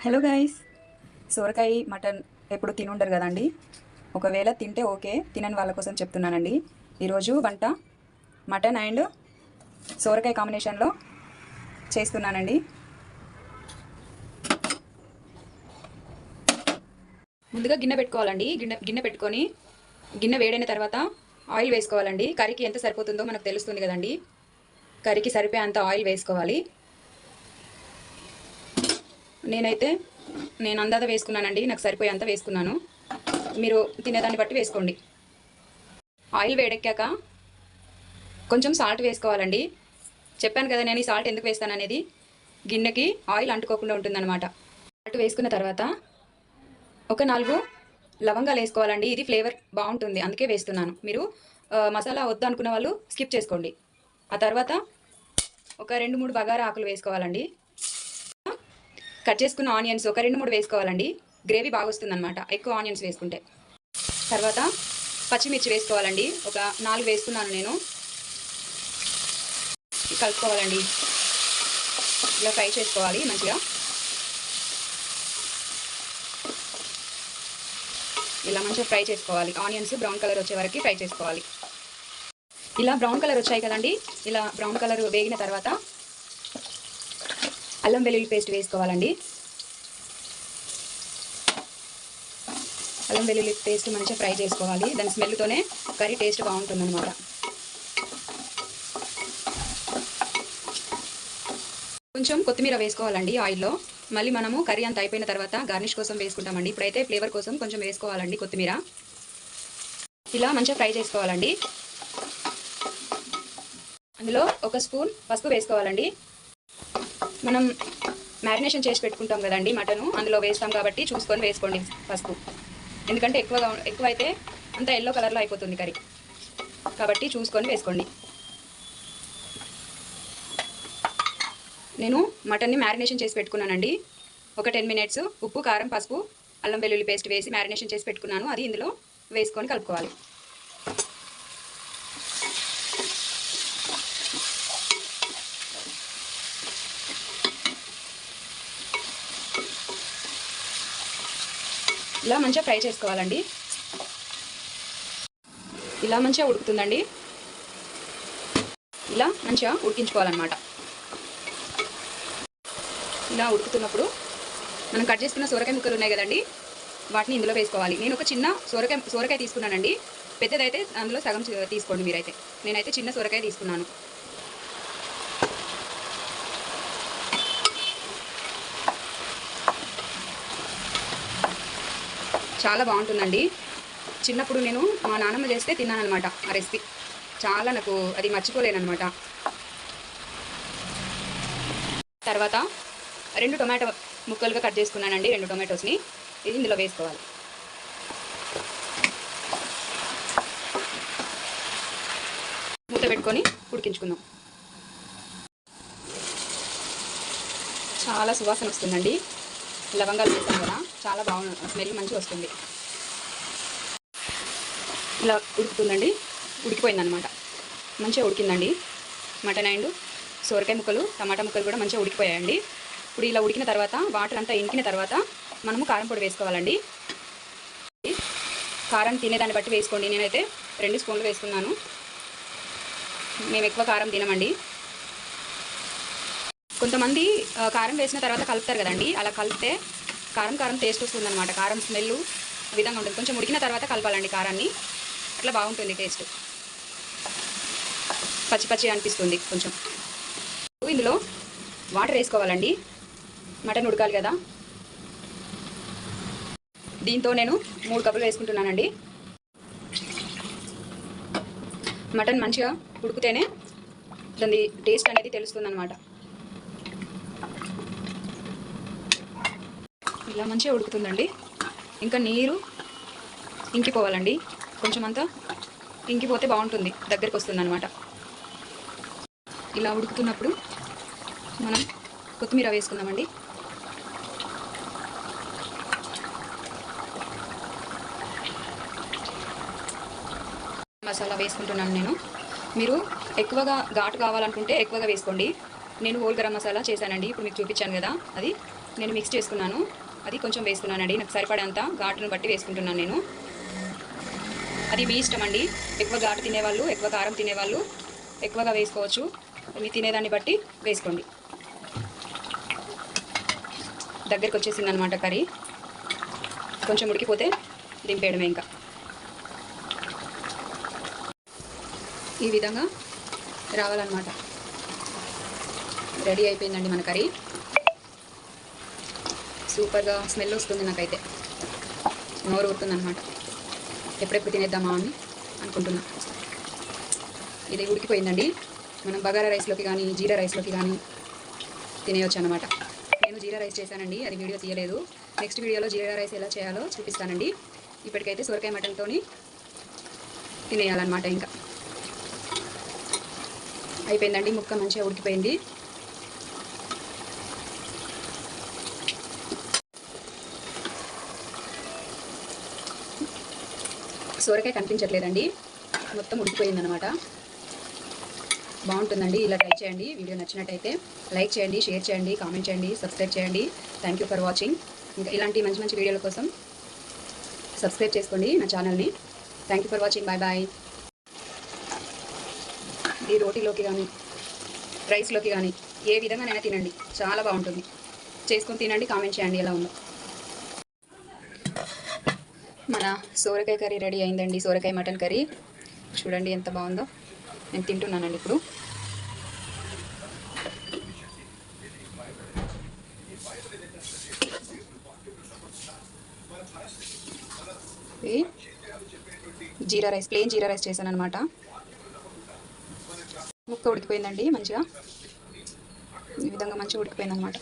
Hello guys. సోరకాయ mutton ఎప్పుడు తినుండరు కదండి? ఒకవేళ తింటే ఓకే తినని వాళ్ళ కోసం చెప్తున్నానండి. ఈరోజు వంట మటన్ అండ్ సోరకాయ కాంబినేషన్లో చేస్తున్నానండి. ముందుగా గిన్నె పెట్టుకోవాలండి. గిన్నె గిన్నె పెట్టుకొని గిన్నె వేడైన తర్వాత ఆయిల్ వేసుకోవాలండి. కర్రీకి ఎంత సరిపోతుందో మనకు తెలుస్తుంది కదండి. కర్రీకి సరిపోయే అంత ఆయిల్ వేసుకోవాలి. నేనైతే నేను అందాద వేసుకున్నానండి నాకు సరిపోయే అంత వేసుకున్నాను. మీరు తినేదాన్ని బట్టి వేసుకోండి. ఆయిల్ వేడెక్కాక కొంచెం సాల్ట్ వేసుకోవాలండి. చెప్పాను కదా నేను ఈ సాల్ట్ ఎందుకు వేస్తాను అనేది గిన్నెకి ఆయిల్ అంటుకోకుండా ఉంటుందన్నమాట. సాల్ట్ వేసుకున్న తర్వాత ఒక నాలుగు లవంగాలు వేసుకోవాలండి. ఇది ఫ్లేవర్ బాగుంటుంది అందుకే వేస్తున్నాను. మీరు మసాలా వద్దు అనుకున్న వాళ్ళు స్కిప్ చేసుకోండి. ఆ తర్వాత ఒక రెండు మూడు బగారా ఆకులు వేసుకోవాలండి. కట్ చేసుకున్న ఆనియన్స్ ఒక రెండు మూడు వేసుకోవాలండి. గ్రేవీ బాగా వస్తుందన్నమాట. ఎక్కువ ఆనియన్స్ వేసుకుంటే. తర్వాత పచ్చిమిర్చి వేసుకోవాలండి. ఒక నాలుగు వేసుకున్నాను నేను. కలుపుకోవాలండి. ఇలా ఫ్రై చేసుకోవాలి మంచిగా. ఇలా మంచిగా ఫ్రై చేసుకోవాలి. ఆనియన్స్ బ్రౌన్ కలర్ వచ్చే వరకు ఫ్రై చేసుకోవాలి. ఇలా బ్రౌన్ కలర్ వచ్చాయి కదండి. ఇలా బ్రౌన్ కలర్ వేగిన తర్వాత అల్లం వెల్లుల్లి పేస్ట్ వేసుకోవాలండి. అల్లం వెల్లుల్లి పేస్ట్ మంచిగా ఫ్రై చేసుకోవాలి. దాని స్మెల్తోనే కర్రీ టేస్ట్ బాగుంటుంది అనమాట కొంచెం కొత్తిమీర వేసుకోవాలండి ఆయిల్లో. మళ్ళీ మనము కర్రీ అంతా అయిపోయిన తర్వాత గార్నిష్ కోసం వేసుకుంటామండి. ఇప్పుడైతే ఫ్లేవర్ కోసం కొంచెం వేసుకోవాలండి కొత్తిమీర. ఇలా మంచిగా ఫ్రై చేసుకోవాలండి. అందులో ఒక స్పూన్ పసుపు వేసుకోవాలండి. మనం మ్యారినేషన్ చేసి పెట్టుకుంటాం కదండి మటను అందులో వేస్తాం కాబట్టి చూసుకొని వేసుకోండి పసుపు ఎందుకంటే ఎక్కువగా ఎక్కువ అయితే అంత ఎల్లో కలర్లో అయిపోతుంది కర్రీ. కాబట్టి చూసుకొని వేసుకోండి. నేను మటన్ని మ్యారినేషన్ చేసి పెట్టుకున్నానండి. ఒక టెన్ మినిట్స్ ఉప్పు కారం పసుపు అల్లం వెల్లుల్లి పేస్ట్ వేసి మ్యారినేషన్ చేసి పెట్టుకున్నాను. అది ఇందులో వేసుకొని కలుపుకోవాలి. ఇలా మంచిగా ఫ్రై చేసుకోవాలండి. ఇలా మంచిగా ఉడుకుతుందండి. ఇలా మంచిగా ఉడికించుకోవాలన్నమాట. ఇలా ఉడుకుతున్నప్పుడు మనం కట్ చేసుకున్న సొరకాయ ముక్కలు ఉన్నాయి కదండి వాటిని ఇందులో వేసుకోవాలి. నేను ఒక చిన్న సొరకాయ సొరకాయ తీసుకున్నానండి. పెద్దదైతే అందులో సగం తీసుకోండి మీరైతే. నేనైతే చిన్న సొరకాయ తీసుకున్నాను. చాలా బాగుంటుందండి. చిన్నప్పుడు నేను మా నాన్నమ్మ చేస్తే తిన్నాను అనమాట ఆ రెసిపీ. చాలా నాకు అది మర్చిపోలేనమాట తర్వాత రెండు టొమాటో ముక్కలుగా కట్ చేసుకున్నానండి రెండు టొమాటోస్ని. ఇది ఇందులో వేసుకోవాలి. మూత పెట్టుకొని ఉడికించుకుందాం. చాలా సువాసన వస్తుందండి. లవంగాలు వేసాం కదా చాలా బాగుంది స్మెల్ మంచిగా వస్తుంది. ఇలా ఉడుకుతుందండి ఉడికిపోయిందనమాట మంచిగా ఉడికిందండి. మటన్ అండ్ సోరకాయ ముక్కలు టమాటా ముక్కలు కూడా మంచిగా ఉడికిపోయాయండి. ఇప్పుడు ఇలా ఉడికిన తర్వాత వాటర్ అంతా ఇంకిన తర్వాత మనము కారం పొడి వేసుకోవాలండి. కారం తినేదాన్ని బట్టి వేసుకోండి. నేనైతే రెండు స్పూన్లు వేసుకున్నాను. మేము ఎక్కువ కారం తినమండి. కొంతమంది కారం వేసిన తర్వాత కలుపుతారు కదండి. అలా కలిపితే కారం కారం టేస్ట్ వస్తుంది అనమాట కారం స్మెల్ విధంగా ఉంటుంది. కొంచెం ఉడికిన తర్వాత కలపాలండి కారాన్ని. అట్లా బాగుంటుంది టేస్ట్ పచ్చి పచ్చి అనిపిస్తుంది కొంచెం. ఇందులో వాటర్ వేసుకోవాలండి. మటన్ ఉడకాలి కదా. దీంతో నేను మూడు కప్పులు వేసుకుంటున్నానండి. మటన్ మంచిగా ఉడికితేనే దాని టేస్ట్ అనేది తెలుస్తుంది అనమాట ఇలా మంచిగా ఉడుకుతుందండి. ఇంకా నీరు ఇంకిపోవాలండి. కొంచెం అంతా ఇంకిపోతే బాగుంటుంది. దగ్గరికి వస్తుంది అనమాట ఇలా ఉడుకుతున్నప్పుడు మనం కొత్తిమీర వేసుకుందామండి. మసాలా వేసుకుంటున్నాను నేను. మీరు ఎక్కువగా ఘాటు కావాలనుకుంటే ఎక్కువగా వేసుకోండి. నేను హోల్ గరం మసాలా చేశానండి. ఇప్పుడు మీకు చూపించాను కదా. అది నేను మిక్స్ చేసుకున్నాను. అది కొంచెం వేసుకున్నానండి. నాకు సరిపడేంత ఘాటును బట్టి వేసుకుంటున్నాను నేను. అది మీ ఇష్టం అండి ఎక్కువ ఘాటు తినేవాళ్ళు ఎక్కువ కారం తినేవాళ్ళు ఎక్కువగా వేసుకోవచ్చు. మీ తినేదాన్ని బట్టి వేసుకోండి. దగ్గరికి వచ్చేసింది అనమాట కర్రీ. కొంచెం ఉడికిపోతే దింపేయడమే ఇంకా. ఈ విధంగా రావాలన్నమాట. రెడీ అయిపోయిందండి మన కర్రీ. సూపర్గా స్మెల్ వస్తుంది నాకైతే. నోరు ఊరుతుందన్నమాట. ఎప్పుడెప్పుడు తినేద్దామా అని అనుకుంటున్నా. ఇది ఉడికిపోయిందండి. మనం బగారా రైస్లోకి కానీ జీరా రైస్లోకి కానీ తినేయొచ్చు అనమాట నేను జీరా రైస్ చేశానండి అది వీడియో తీయలేదు. నెక్స్ట్ వీడియోలో జీరా రైస్ ఎలా చేయాలో చూపిస్తానండి. ఇప్పటికైతే సొరకాయ మటన్తోని తినేయాలన్నమాట ఇంకా. అయిపోయిందండి ముక్క మంచిగా ఉడికిపోయింది. సోరకాయ కనిపించట్లేదండి. మొత్తం ఉడికిపోయింది అనమాట బాగుంటుందండి. ఇలా ట్రై చేయండి. వీడియో నచ్చినట్టయితే లైక్ చేయండి షేర్ చేయండి కామెంట్ చేయండి సబ్స్క్రైబ్ చేయండి. థ్యాంక్ యూ ఫర్ వాచింగ్ ఇంకా ఇలాంటి మంచి మంచి వీడియోల కోసం సబ్స్క్రైబ్ చేసుకోండి నా ఛానల్ని. Thank you for watching bye bye ఈ రోటీలోకి కానీ రైస్లోకి కానీ ఏ విధంగానైనా తినండి. చాలా బాగుంటుంది. చేసుకొని తినండి కామెంట్ చేయండి ఎలా ఉందో. మన సోరకాయ కర్రీ రెడీ అయిందండి సోరకాయ మటన్ కర్రీ. చూడండి ఎంత బాగుందో. నేను తింటున్నానండి ఇప్పుడు. Jeera rice plain jeera rice చేశాను అనమాట ముక్క ఉడికిపోయిందండి మంచిగా. ఈ విధంగా మంచిగా ఉడికిపోయింది అనమాట